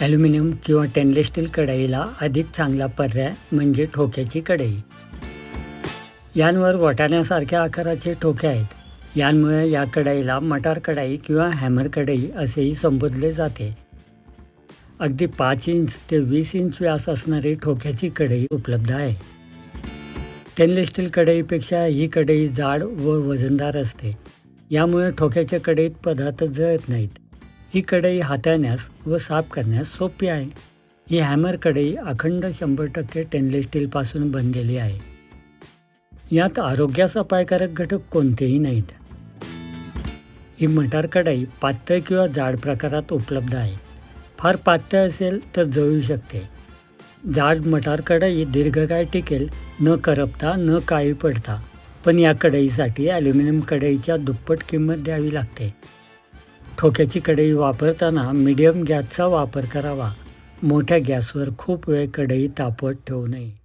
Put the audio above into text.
Aluminium किंवा stainless steel कढईला अधिक चांगला पर्याय म्हणजे ठोक्याची कढई. यांवर वाटाण्यासारख्या आकाराचे ठोके आहेत. यांमुळे या कढईला मटार कढाई किंवा हॅमर कढई असेही संबोधले जाते. अगदी पाच इंच ते वीस इंच व्यास असणारी ठोक्याची कढई उपलब्ध आहे. स्टेनलेस स्टील कढईपेक्षा ही कढई जाड व वजनदार असते. यामुळे ठोक्याच्या कढईत पदार्थ जळत नाहीत. ही कढई हाताळण्यास व साफ करण्यास सोपी आहे. ही हॅमर कढई अखंड शंभर टक्के स्टेनलेस स्टीलपासून बनलेली आहे. यात आरोग्यास अपायकारक घटक कोणतेही नाहीत. ही मटार कढई पातळ किंवा जाड प्रकारात उपलब्ध आहे. फार पातळ असेल तर जळू शकते. जाड मटार कढई दीर्घकाळ टिकेल न करपता न काळी पडता. पण या कढईसाठी ॲल्युमिनियम कढईच्या दुप्पट किंमत द्यावी लागते. ठोक्याची कढई वापरताना मीडियम गॅसचा वापर करावा. मोठ्या गॅसवर खूप वेळ कढई तापवत ठेवू नये.